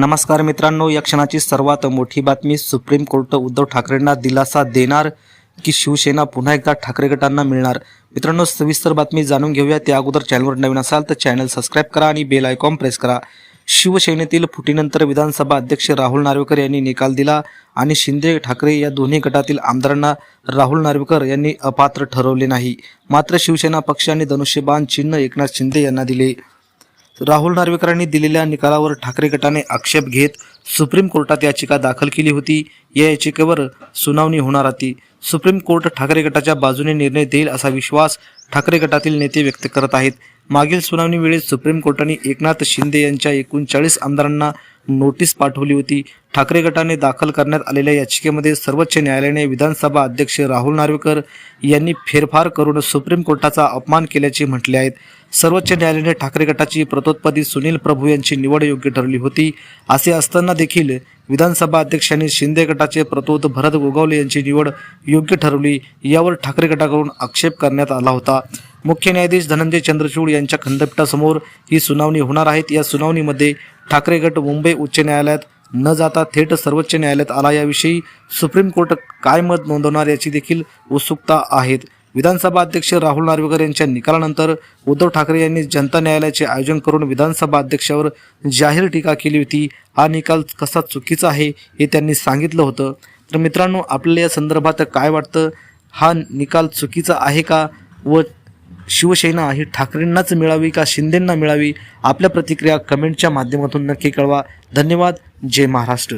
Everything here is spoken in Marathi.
नमस्कार मित्रांनो या क्षणाची सर्वात मोठी बातमी सुप्रीम कोर्ट उद्धव ठाकरेंना दिलासा देणार की शिवसेना पुन्हा एकदा ठाकरे गटांना मिळणार? मित्रांनो सविस्तर बातमी जाणून घेऊया. त्या अगोदर चॅनलवर नवीन असाल तर चॅनल सबस्क्राईब करा आणि बेल आयकॉन प्रेस करा. शिवसेनेतील फुटीनंतर विधानसभा अध्यक्ष राहुल नार्वेकर यांनी निकाल दिला आणि शिंदे ठाकरे या दोन्ही गटातील आमदारांना राहुल नार्वेकर यांनी अपात्र ठरवले नाही. मात्र शिवसेना पक्ष आणि धनुष्यबाण चिन्ह एकनाथ शिंदे यांना दिले. राहुल नार्वेकरांनी दिलेल्या निकालावर ठाकरे गटाने आक्षेप घेत सुप्रीम कोर्टात याचिका दाखल केली होती. या याचिकेवर सुनावणी होणार होती सुप्रीम कोर्ट ठाकरे गटाच्या बाजूने निर्णय देईल असा विश्वास ठाकरे गटातील नेते व्यक्त करत आहेत. मागील सुनावणीवेळी सुप्रीम कोर्टाने एकनाथ शिंदे यांच्या एकूण चाळीस आमदारांना नोटीस पाठवली होती. ठाकरे गटाने दाखल करण्यात आलेल्या याचिकेमध्ये सर्वोच्च न्यायालयाने विधानसभा अध्यक्ष राहुल नार्वेकर यांनी फेरफार करून सुप्रीम कोर्टाचा अपमान केल्याचे म्हटले आहेत सर्वोच्च न्यायालयाने ठाकरे गटाची प्रतोत्पदी सुनील प्रभू यांची निवड योग्य ठरली होती. असे असताना देखील विधानसभा अध्यक्षांनी शिंदे गटाचे प्रतोद भरत गोगावले यांची निवड योग्य ठरवली. यावर ठाकरे गटाकडून आक्षेप करण्यात आला होता. मुख्य न्यायाधीश धनंजय चंद्रचूड यांच्या खंडपीठासमोर ही सुनावणी होणार आहेत या सुनावणीमध्ये ठाकरे गट मुंबई उच्च न्यायालयात न जाता थेट सर्वोच्च न्यायालयात आला. याविषयी सुप्रीम कोर्ट काय मत नोंदवणार याची देखील उत्सुकता आहेत. विधानसभा अध्यक्ष राहुल नार्वेकर यांच्या निकालानंतर उद्धव ठाकरे यांनी जनता न्यायालयाचे आयोजन करून विधानसभा अध्यक्षावर जाहीर टीका केली होती. हा निकाल कसा चुकीचा आहे हे त्यांनी सांगितलं होतं. तर मित्रांनो आपल्याला या संदर्भात काय वाटतं? हा निकाल चुकीचा आहे का? व शिवसेना ही ठाकरेंनाच मिळावी का शिंदेंना मिळावी? आपल्या प्रतिक्रिया कमेंटच्या माध्यमातून नक्की कळवा. धन्यवाद. जय महाराष्ट्र.